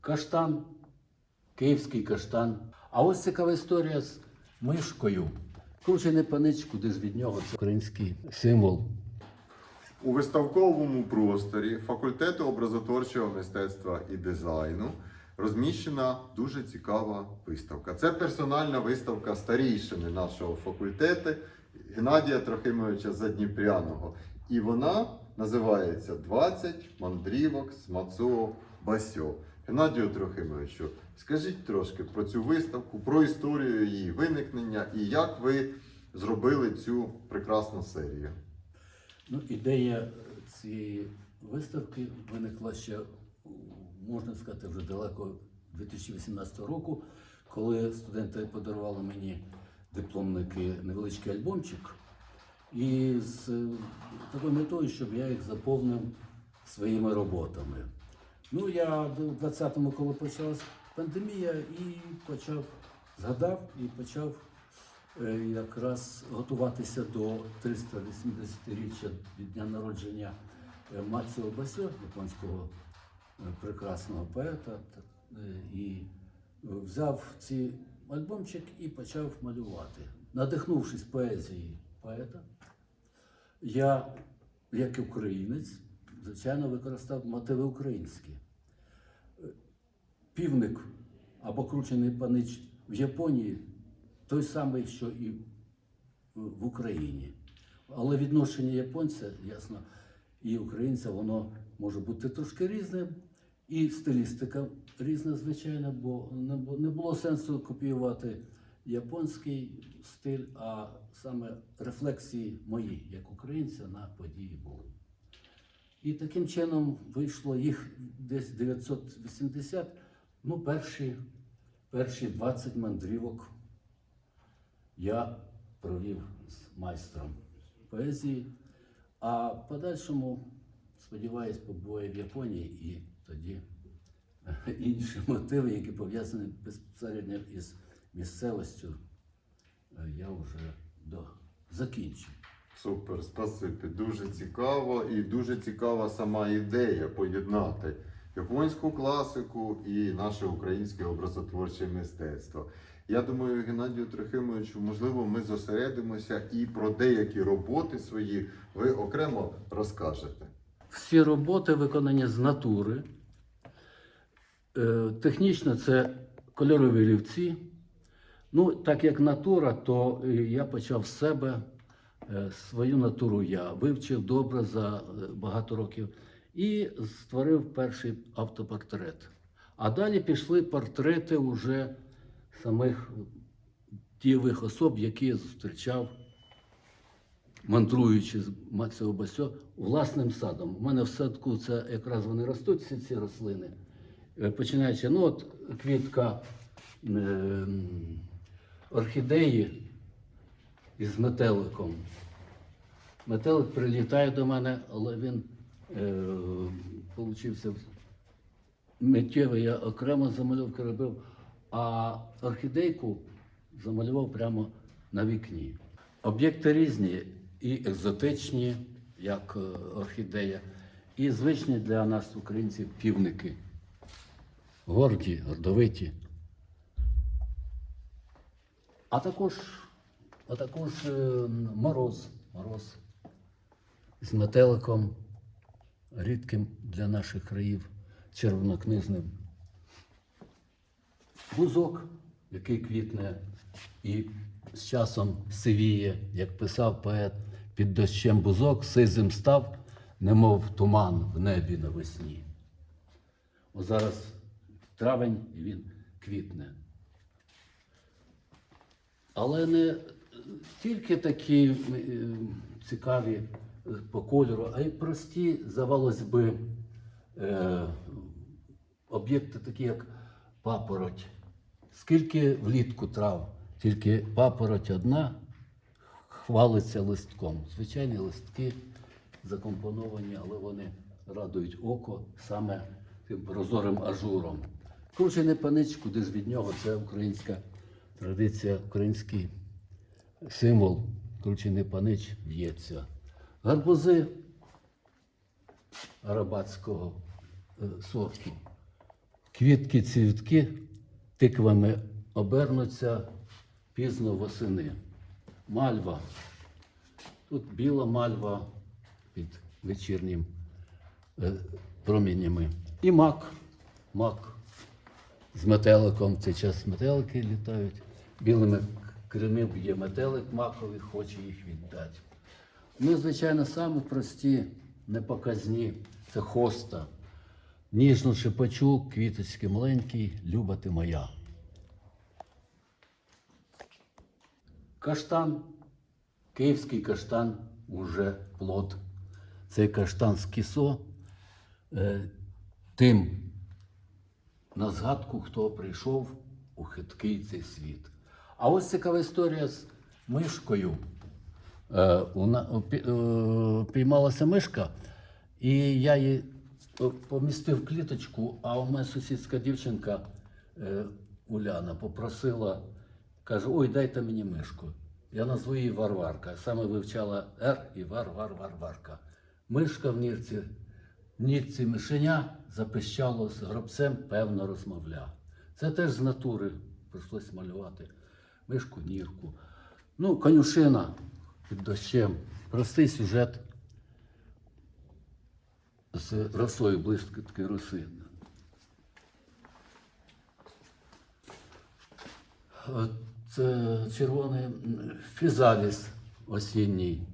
каштан, київський каштан. А ось цікава історія з мишкою. Кручений панич, куди ж від нього це український символ. У виставковому просторі факультету образотворчого мистецтва і дизайну розміщена дуже цікава виставка. Це персональна виставка старійшини нашого факультету Геннадія Трохимовича Задніпряного. І вона називається «20 мандрівок з Мацуо Басьо. Геннадію Трохимовичу, скажіть трошки про цю виставку, про історію її виникнення і як ви зробили цю прекрасну серію. Ну, ідея цієї виставки виникла ще, можна сказати, вже далеко 2018 року, коли студенти подарували мені дипломники невеличкий альбомчик. І з е, такою метою, щоб я їх заповнив своїми роботами. Ну, я в 20-му, коли почалась пандемія, і почав, згадав і почав е, якраз готуватися до 380-річчя від дня народження е, Маціо Басьо, японського е, прекрасного поета, і взяв ці альбомчик і почав малювати. Надихнувшись поезією поета, я, як українець, звичайно, використав мотиви українські. Півник або кручений панич в Японії той самий, що і в Україні. Але відношення японця, ясно, і українця, воно може бути трошки різним. І стилістика різна, звичайно, бо не було сенсу копіювати японський стиль, а саме рефлексії мої, як українця, на події були. І таким чином вийшло їх десь 980, ну, перші, перші 20 мандрівок я провів з майстром поезії, а в подальшому, сподіваюсь, побуваю в Японії і тоді інші мотиви, які пов'язані безпосередньо із місцевістю, е, я вже до... закінчу. Супер, спасибі. Дуже цікаво і дуже цікава сама ідея поєднати японську класику і наше українське образотворче мистецтво. Я думаю, Геннадію Трохимовичу, можливо, ми зосередимося і про деякі роботи свої ви окремо розкажете. Всі роботи виконані з натури. Е, Технічно це кольорові олівці. Ну, так як натура, то я почав з себе свою натуру я вивчив добре за е, багато років і створив перший автопортрет. А далі пішли портрети уже самих дієвих особ, які я зустрічав мандруючи з Маціо Басьо власним садом. У мене в садку це якраз вони ростуть, всі ці рослини. Е, Починаючи, ну от квітка е, орхідеї із метеликом. Метелик прилітає до мене, але він е, получився миттєвий, я окремо замальовки робив, а орхідейку замалював прямо на вікні. Об'єкти різні, і екзотичні, як е, орхідея, і звичні для нас, українців, півники. Горді, гордовиті. А також, а також е, мороз, мороз з метеликом, рідким для наших країв, червонокнижним. Бузок, який квітне і з часом сивіє, як писав поет, під дощем бузок сизим став, немов туман в небі навесні. О зараз травень і він квітне. Але не тільки такі е, цікаві е, по кольору, а й прості, здавалось би, е, об'єкти, такі як папороть. Скільки влітку трав, тільки папороть одна хвалиться листком. Звичайні листки закомпоновані, але вони радують око саме тим прозорим ажуром. Кручений панич, куди ж від нього, це українська традиція, український символ. Кручений панич б'ється. Гарбузи арабатського е, сорту. Квітки, цвітки тиквами обернуться пізно восени. Мальва. Тут біла мальва під вечірнім е, промінями. І мак. Мак з метеликом. В цей час метелики літають. Білими крими б'є метелик маковий, хоче їх віддати. Ну, звичайно, самі прості, непоказні це хоста. Ніжно шепочу, квіточки маленький, люба ти моя. Каштан, київський каштан уже плод. Цей каштан з кісо. Е, тим на згадку, хто прийшов у хиткий цей світ. А ось цікава історія з мишкою. Е, уна- пі- е, піймалася мишка, і я її е, помістив в кліточку, а у мене сусідська дівчинка е, Уляна попросила, каже: Ой, дайте мені мишку. Я назву її Варварка. Саме вивчала Р і Вар, Вар, Варварка. Мишка в нірці, в нірці мишеня запищало з гробцем, певно, розмовля. Це теж з натури прийшлось малювати. Мишку, нірку. Ну, конюшина під дощем. Простий сюжет з росою, блискітки роси. Це червоний фізаліс осінній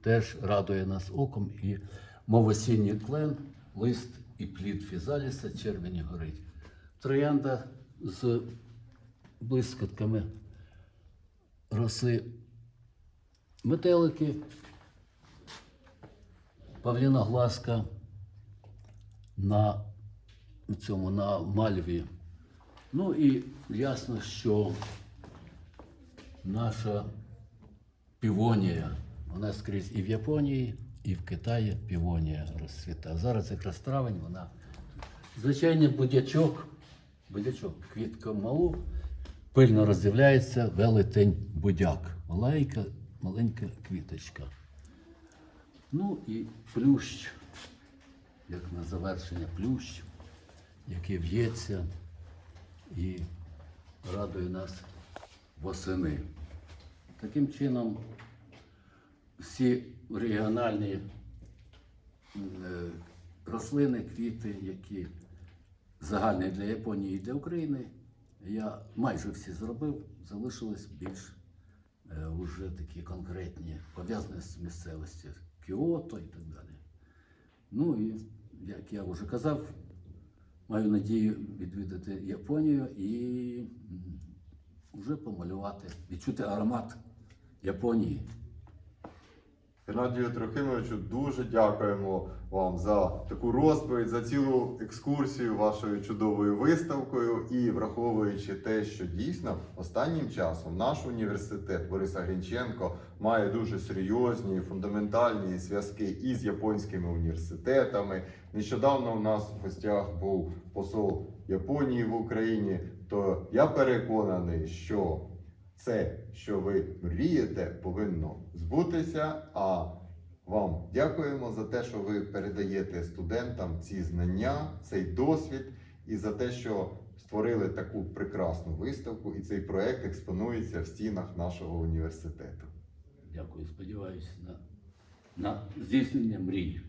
теж радує нас оком. І мов осінній клен, лист і плід фізаліса червені горить. Троянда з блискітками роси метелики, павліна глазка на цьому на мальві. Ну і ясно, що наша півонія, вона скрізь і в Японії, і в Китаї півонія розцвіта. Зараз якраз травень, вона звичайний будячок, будячок, квітка малу, пильно роздивляється велетень будяк. Маленька, маленька квіточка. Ну і плющ, як на завершення плющ, який в'ється і радує нас восени. Таким чином, всі регіональні е, рослини, квіти, які загальні для Японії і для України, я майже всі зробив, залишились більш е, уже такі конкретні, пов'язані з місцевості Кіото і так далі. Ну і, як я вже казав, маю надію відвідати Японію і вже помалювати, відчути аромат Японії. Геннадію Трохимовичу, дуже дякуємо вам за таку розповідь, за цілу екскурсію вашою чудовою виставкою. І враховуючи те, що дійсно останнім часом наш університет Бориса Грінченко має дуже серйозні фундаментальні зв'язки із японськими університетами. Нещодавно у нас в гостях був посол Японії в Україні. То я переконаний, що це, що ви мрієте, повинно збутися. А вам дякуємо за те, що ви передаєте студентам ці знання, цей досвід, і за те, що створили таку прекрасну виставку, і цей проект експонується в стінах нашого університету. Дякую, сподіваюся на, на здійснення мрій.